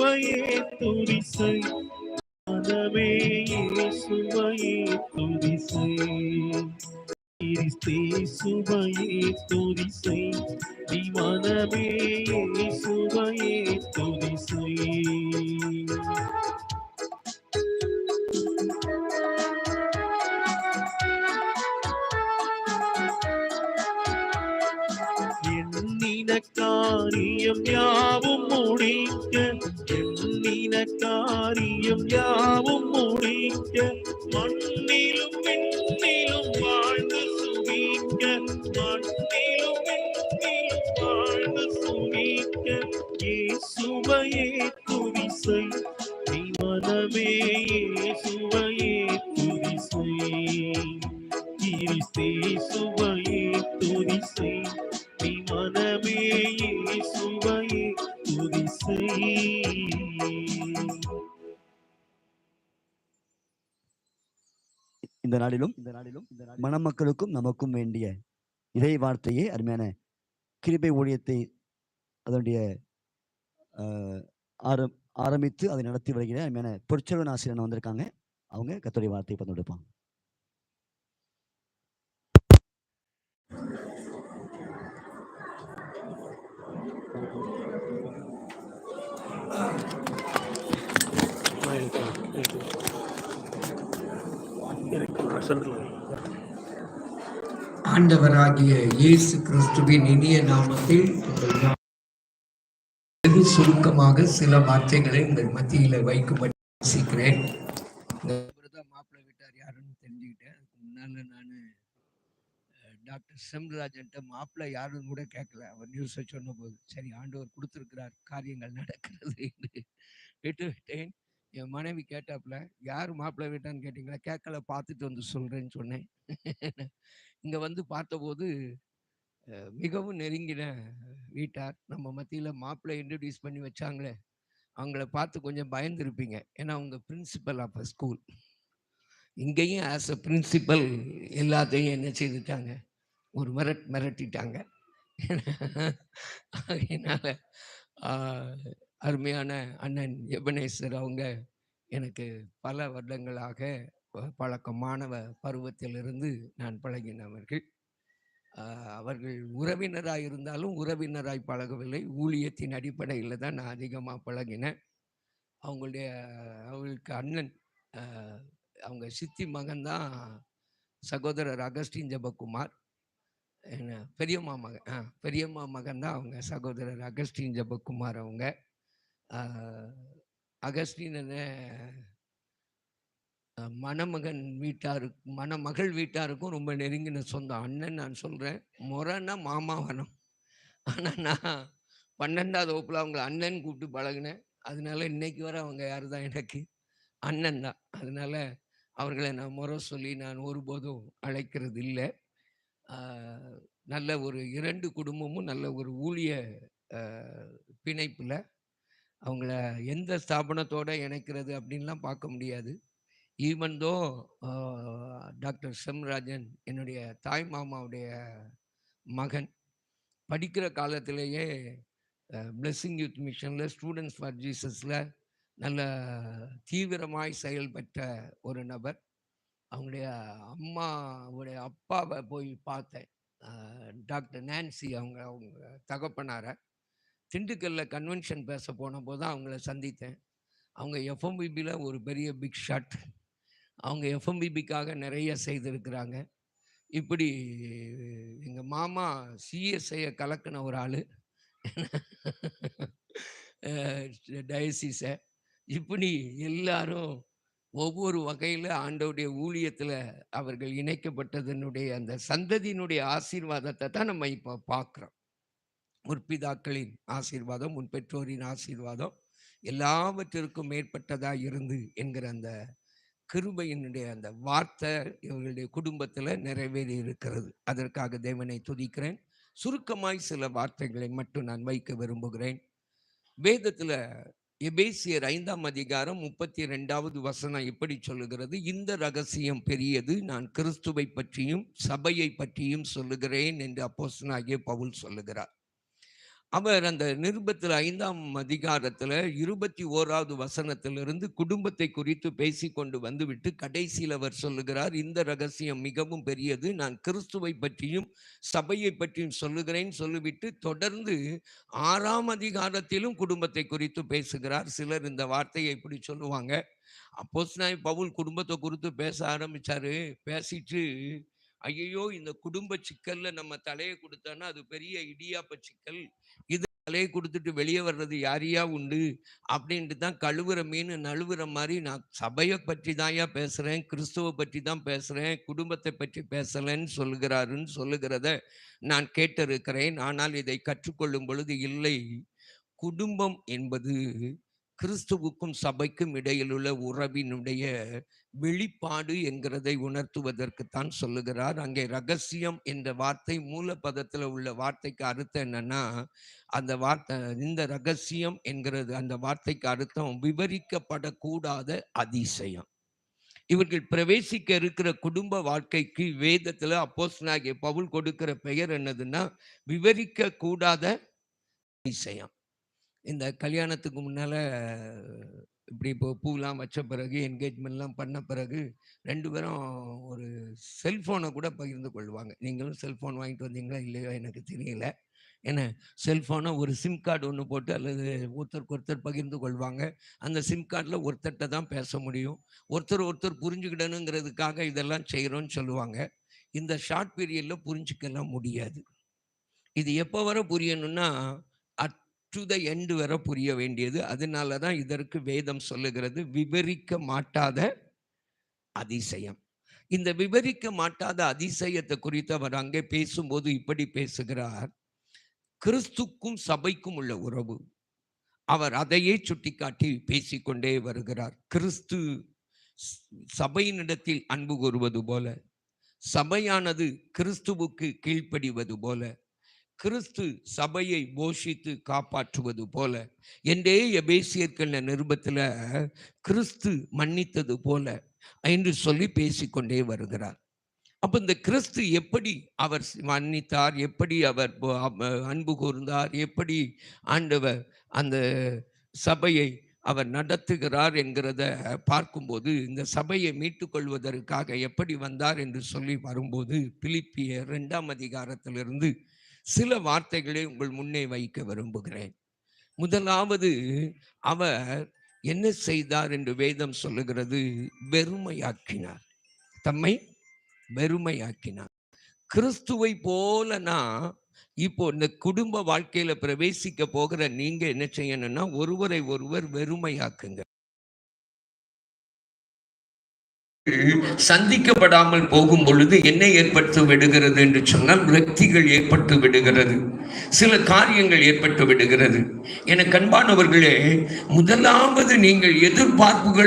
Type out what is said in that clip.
இயேசுவையே துதிசை. மனமே இயேசுவையே துதிசை. கிறிஸ்தேசுவையே துதிசை. நீ மனமே இயேசுவையே துதிசை. காரியம் யாவும் யாவும் முடிக்க மண்ணிலும் இந்த நாளிலும் இந்த நாளிலும் மணமக்களுக்கும் நமக்கும் வேண்டிய இறை வார்த்தையே அருமையான கிருபை ஊழியத்தை அதனுடைய ஆரம் ஆரம்பித்து அதை நடத்தி வருகிற அருமையான பொற்செல்வன் ஆசிரியர் வந்திருக்காங்க. அவங்க கத்தோடைய வார்த்தையை பந்து கொடுப்பாங்க. ஆண்டவராகிய இயேசு கிறிஸ்துவின் இனிய நாமத்தில் வெகு சுருக்கமாக சில வார்த்தைகளை உங்கள் மத்தியில வைக்கும்படி வாசிக்கிறேன் மாப்பிள்ளை வீட்டார் யாருன்னு தெரிஞ்சுக்கிட்டேன். அதுக்கு முன்னால நான் டாக்டர் செம்ராஜன்ட்ட மாப்பிள்ளை யாருன்னு கூட கேட்கல அவர் நியூஸை சொன்ன போது சரி ஆண்டவர் கொடுத்துருக்கிறார் காரியங்கள் நடக்கிறது என்று. விட்டு விட்டேன். என் மனைவி கேட்டாப்புல யார் மாப்பிள்ளை வீட்டான்னு கேட்டிங்களா? கேட்கல பார்த்துட்டு வந்து சொல்கிறேன்னு சொன்னேன். இங்கே வந்து பார்த்தபோது மிகவும் நெருங்கின வீட்டார் நம்ம மத்தியில் மாப்பிள்ளை இன்ட்ரடியூஸ் பண்ணி வச்சாங்களே அவங்கள பார்த்து கொஞ்சம் பயந்துருப்பீங்க. ஏன்னா அவங்க பிரின்சிபல் ஆஃப் ஸ்கூல் இங்கேயும் ஆஸ் அ பிரின்சிபல் எல்லாத்தையும் என்ன செய்துட்டாங்க? ஒரு மிரட் மிரட்டிட்டாங்க. அதனால அருமையான அண்ணன் எபனேஸ்வர் அவங்க எனக்கு பல வருடங்களாக பழக்க மாணவ பருவத்திலிருந்து நான் பழகினவர்கள் அவர்கள். உறவினராக இருந்தாலும் உறவினராய் பழகவில்லை. ஊழியத்தின் அடிப்படையில் தான் நான் அதிகமாக பழகினேன். அவங்களுடைய அவங்களுக்கு அண்ணன் அவங்க சித்தி மகன் தான் சகோதரர் அகஸ்டின் ஜபகுமார். என்ன பெரியம்மா மகன் ஆ பெரியம்மா மகன் தான் அவங்க சகோதரர் அகஸ்டின் ஜெபக்குமார் அவங்க. ஆஹ், மணமகன் வீட்டாருக்கு மணமகள் வீட்டாருக்கும் ரொம்ப நெருங்கின சொந்தம் அண்ணன் நான் சொல்கிறேன் முறைன்னா மாமாவனம் ஆனால் நான் பன்னெண்டாவது வகுப்பில் அவங்கள அண்ணன் கூப்பிட்டு பழகினேன். அதனால இன்னைக்கு வர அவங்க யார் தான் எனக்கு? அண்ணன் தான். அதனால அவர்களை நான் முறை சொல்லி நான் ஒருபோதும் அழைக்கிறது இல்லை நல்ல ஒரு இரண்டு குடும்பமும் நல்ல ஒரு ஊழிய பிணைப்பில் அவங்கள எந்த ஸ்தாபனத்தோடு இணைக்கிறது அப்படின்லாம் பார்க்க முடியாது. ஈவன் தோ டாக்டர் செம்ராஜன் என்னுடைய தாய் மாமாவுடைய மகன் படிக்கிற காலத்திலேயே பிளெஸ்ஸிங் யூத் மிஷனில் ஸ்டூடெண்ட்ஸ் ஃபார் ஜீசஸில் நல்ல தீவிரமாய் செயல்பட்ட ஒரு நபர். அவங்களுடைய அம்மாவுடைய அப்பாவை போய் பார்த்தேன். டாக்டர் நான்சி அவங்க அவங்க தகப்பனாரை. திண்டுக்கல்லில் கன்வென்ஷன் பேச போன போது தான் அவங்கள சந்தித்தேன். அவங்க எஃப்எம்பிபியில் ஒரு பெரிய பிக் ஷாட் அவங்க எஃப்எம்பிபிக்காக நிறைய செய்திருக்கிறாங்க. இப்படி எங்கள் மாமா சிஎஸ்ஐயை கலக்கின ஒரு ஆள். டயசிஸை. இப்படி எல்லாரும் ஒவ்வொரு வகையில் ஆண்டவுடைய ஊழியத்தில் அவர்கள் இணைக்கப்பட்டதனுடைய அந்த சந்ததியினுடைய ஆசீர்வாதத்தை தான் நம்ம இப்போ பார்க்குறோம் முற்பிதாக்களின் ஆசீர்வாதம் உன் பெற்றோரின் ஆசீர்வாதம் எல்லாவற்றிற்கும் மேற்பட்டதா இருந்து என்கிற அந்த கிருபையினுடைய அந்த வார்த்தை இவர்களுடைய குடும்பத்தில் நிறைவேறி இருக்கிறது. அதற்காக தேவனை துதிக்கிறேன். சுருக்கமாய் சில வார்த்தைகளை மட்டும் நான் வைக்க விரும்புகிறேன். வேதத்தில் எபேசியர் ஐந்தாம் அதிகாரம் முப்பத்தி ரெண்டாவது வசனம் எப்படி சொல்லுகிறது? இந்த ரகசியம் பெரியது நான் கிறிஸ்துவை பற்றியும் சபையை பற்றியும் சொல்லுகிறேன் என்று அப்போசனாகிய பவுல் சொல்லுகிறார். அவர் அந்த நிருபத்தில் ஐந்தாம் அதிகாரத்தில் இருபத்தி ஓராவது வசனத்திலிருந்து குடும்பத்தை குறித்து பேசிக்கொண்டு வந்துவிட்டு கடைசியில் அவர் சொல்லுகிறார் இந்த ரகசியம் மிகவும் பெரியது. நான் கிறிஸ்துவை பற்றியும் சபையை பற்றியும் சொல்லுகிறேன் சொல்லிவிட்டு தொடர்ந்து ஆறாம் அதிகாரத்திலும் குடும்பத்தை குறித்து பேசுகிறார். சிலர் இந்த வார்த்தையை இப்படி சொல்லுவாங்க. அப்போஸ் பவுல் குடும்பத்தை குறித்து பேச ஆரம்பிச்சாரு. பேசிட்டு ஐயோ இந்த குடும்ப சிக்கல்ல நம்ம தலையை கொடுத்தோன்னா அது பெரிய இடியாப்ப சிக்கல். தலையை கொடுத்துட்டு வெளியே வர்றது யாரையா உண்டு? அப்படின்ட்டு தான் கழுவுற மீன் நழுவுற மாதிரி நான் சபையை பற்றி தான்யா பேசுகிறேன் கிறிஸ்துவை பற்றி தான் பேசுகிறேன் குடும்பத்தை பற்றி பேசலைன்னு சொல்லுகிறாருன்னு சொல்லுகிறத நான் கேட்டிருக்கிறேன். ஆனால் இதை கற்றுக்கொள்ளும் பொழுது இல்லை. குடும்பம் என்பது கிறிஸ்துவுக்கும் சபைக்கும் இடையிலுள்ள உறவினுடைய வெளிப்பாடு என்கிறதை உணர்த்துவதற்குத்தான் சொல்லுகிறார். அங்கே ரகசியம் என்ற வார்த்தை மூலப்பதத்தில் உள்ள வார்த்தைக்கு அர்த்தம் என்னன்னா அந்த வார்த்தை இந்த ரகசியம் என்கிறது அந்த வார்த்தைக்கு அர்த்தம் விவரிக்கப்படக்கூடாத அதிசயம். இவர்கள் பிரவேசிக்க இருக்கிற குடும்ப வாழ்க்கைக்கு வேதத்தில் அப்போஸ்னாகிய பவுல் கொடுக்கிற பெயர் என்னதுன்னா விவரிக்க கூடாத அதிசயம். இந்த கல்யாணத்துக்கு முன்னால் இப்படி இப்போ பூலாம் வச்ச பிறகு என்கேஜ்மெண்ட்லாம் பண்ண பிறகு ரெண்டு பேரும் ஒரு செல்ஃபோனை கூட பகிர்ந்து கொள்வாங்க. நீங்களும் செல்ஃபோன் வாங்கிட்டு வந்தீங்களா இல்லையோ எனக்கு தெரியல. ஏன்னா செல்ஃபோனை ஒரு சிம் கார்டு ஒன்று போட்டு அல்லது ஒருத்தருக்கு ஒருத்தர் பகிர்ந்து கொள்வாங்க. அந்த சிம் கார்டில் ஒருத்தர்கிட்ட தான் பேச முடியும். ஒருத்தர் ஒருத்தர் புரிஞ்சுக்கிடணுங்கிறதுக்காக இதெல்லாம் செய்கிறோன்னு சொல்லுவாங்க. இந்த ஷார்ட் பீரியடில் புரிஞ்சுக்கலாம் முடியாது. இது எப்போ வர புரியணும்னா டு த எண்டு வர புரிய வேண்டியது. அதனால தான் இதற்கு வேதம் சொல்லுகிறது விவரிக்க மாட்டாத அதிசயம். இந்த விவரிக்க மாட்டாத அதிசயத்தை குறித்து அவர் அங்கே பேசும்போது இப்படி பேசுகிறார். கிறிஸ்துக்கும் சபைக்கும் உள்ள உறவு. அவர் அதையே சுட்டிக்காட்டி பேசிக்கொண்டே வருகிறார். கிறிஸ்து சபையினிடத்தில் அன்பு கூறுவது போல சபையானது கிறிஸ்துவுக்கு கீழ்ப்படிவது போல கிறிஸ்து சபையை போஷித்து காப்பாற்றுவது போல என்றே எபேசியர்கள் நிருபத்தில் கிறிஸ்து மன்னித்தது போல என்று சொல்லி பேசிக்கொண்டே வருகிறார். அப்போ இந்த கிறிஸ்து எப்படி அவர் மன்னித்தார் எப்படி அவர் அன்பு கூர்ந்தார் எப்படி ஆண்டவர் அந்த சபையை அவர் நடத்துகிறார் என்கிறத பார்க்கும்போது இந்த சபையை மீட்டுக்கொள்வதற்காக எப்படி வந்தார் என்று சொல்லி வரும்போது பிலிப்பிய ரெண்டாம் அதிகாரத்திலிருந்து சில வார்த்தைகளை உங்கள் முன்னே வைக்க விரும்புகிறேன். முதலாவது அவர் என்ன செய்தார் என்று வேதம் சொல்லுகிறது? வெறுமையாக்கினார். தம்மை வெறுமையாக்கினார். கிறிஸ்துவை போல நான் இப்போ இந்த குடும்ப வாழ்க்கையில பிரவேசிக்க போகிற நீங்க என்ன செய்யணும்னா ஒருவரை ஒருவர் வெறுமையாக்குங்க. சந்திக்கப்படாமல் போகும் பொழுது என்ன ஏற்பட்டு விடுகிறது என்று சொன்னால் விரக்திகள் ஏற்பட்டு விடுகிறது. சில காரியங்கள் ஏற்பட்டு விடுகிறது. என கண்பானவர்களே முதலாவது நீங்கள் எதிர்பார்ப்புகள்